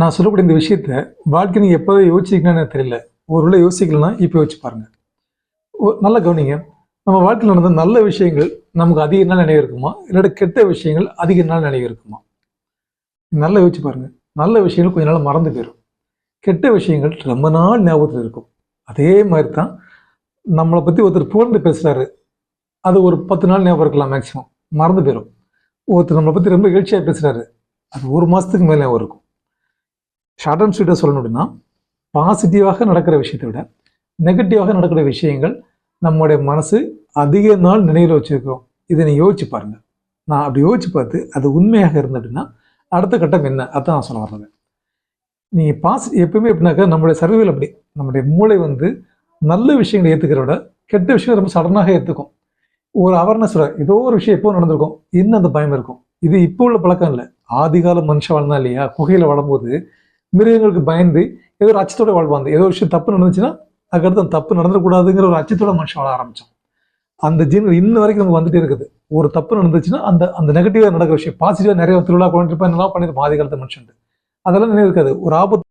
நான் சொல்லக்கூடிய இந்த விஷயத்த வாழ்க்கை நீங்கள் எப்போ யோசிச்சிக்கணும்னு தெரியல. ஒரு உள்ள யோசிக்கலன்னா இப்போ யோசிச்சு பாருங்க. நல்லா கவனிங்க. நம்ம வாழ்க்கையில் நடந்த நல்ல விஷயங்கள் நமக்கு அதிக நாள் நினைவு இருக்குமா? இல்லாட்டி கெட்ட விஷயங்கள் அதிக நாள் நினைவு இருக்குமா? நல்லா யோசிச்சு பாருங்க. நல்ல விஷயங்கள் கொஞ்ச நாள் மறந்து போயிடும் கெட்ட விஷயங்கள் ரொம்ப நாள் ஞாபகத்தில் இருக்கும். அதே மாதிரி தான் நம்மளை பற்றி ஒருத்தர் புகழ்ந்து பேசுகிறாரு அது ஒரு பத்து நாள் ஞாபகம் இருக்கலாம் மேக்ஸிமம் மறந்து போயிடும் ஒருத்தர் நம்மளை பற்றி ரொம்ப எழுச்சியாக பேசுகிறாரு அது ஒரு மாதத்துக்கு மேலே ஞாபகம் இருக்கும். ஷார்ட் அண்ட் ஸ்வீட்டாக சொல்லணும் அப்படின்னா பாசிட்டிவாக நடக்கிற விஷயத்தை விட நெகட்டிவாக நடக்கிற விஷயங்கள் நம்முடைய மனசு அதிக நாள் நினைவில் வச்சிருக்கிறோம். இதை நீ யோசிச்சு பாருங்க. நான் அப்படி யோசிச்சு பார்த்து அது உண்மையாக இருந்தது அப்படின்னா அடுத்த கட்டம் என்ன? அதான் நான் சொல்ல வர்றது. நீ பாஸ் எப்பவுமே எப்படின்னாக்கா நம்மளுடைய சர்வைவல் அப்படி. நம்முடைய மூளை வந்து நல்ல விஷயங்களை ஏற்றுக்கிற விட கெட்ட விஷயம் ரொம்ப சடனாக ஏற்றுக்கும் ஒரு அவேர்னஸ் ஏதோ ஒரு விஷயம் எப்போ நடந்திருக்கும்? இன்னும் அந்த பயம் இருக்கும்? இது இப்போ உள்ள பழக்கம் இல்லை. ஆதிகால மனுஷன் வாழ்ந்தா இல்லையா? குகையில் வாழும்போது மிருகங்களுக்கு பயந்து ஏதோ ஒரு அச்சத்தோட வாழ்வாங்க ஏதோ ஒரு விஷயம் தப்பு நடந்துச்சுன்னா அதுக்கடுத்து அந்த தப்பு நடந்துடக்கூடாதுங்கிற ஒரு அச்சத்தோட மனுஷன் வாழ ஆரம்பிச்சோம் அந்த ஜீன் இன்ன வரைக்கும் நமக்கு வந்துட்டே இருக்குது. ஒரு தப்பு நடந்துச்சுன்னா அந்த அந்த நெகட்டிவாக நடக்கிற விஷயம் பாசிட்டிவாக நிறைய திருவிழா கொண்டிருப்பா இருப்பேன் நல்லா பண்ணிருப்போம் ஆதி காலத்து மனுஷன் அதெல்லாம் நினைவு இருக்காது. ஒரு ஆபத்து